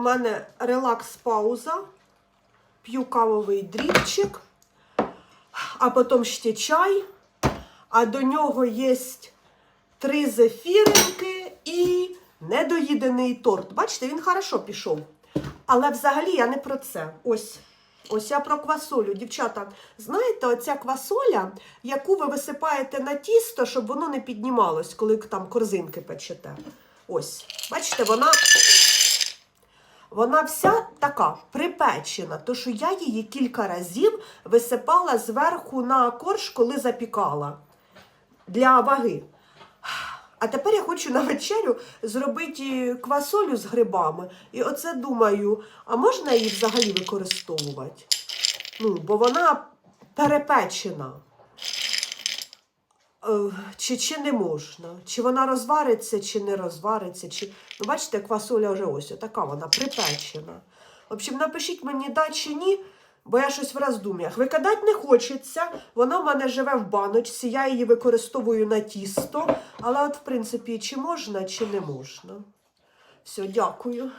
мене релакс-пауза, п'ю кавовий дрібчик, а потім ще чай, а до нього є три зефіринки і недоїдений торт. Бачите, він хорошо пішов. Але взагалі я не про це. Ось. Ось я про квасолю. Дівчата, знаєте, оця квасоля, яку ви висипаєте на тісто, щоб воно не піднімалось, коли там корзинки печете. Ось. Бачите, вона. Вона вся така припечена, то що я її кілька разів висипала зверху на корж, коли запікала для ваги. А тепер я хочу на вечерю зробити квасолю з грибами. І оце думаю, а можна її взагалі використовувати? Ну, бо вона перепечена. Е, Чи, чи не можна? Чи вона розвариться, чи не розвариться? Чи... Ну, бачите, квасоля вже ось така вона припечена. В общем, напишіть мені да чи ні, бо я щось в роздум'ях. Викидати не хочеться. Вона в мене живе в баночці, я її використовую на тісто. Але от, в принципі, чи можна, чи не можна. Все, дякую.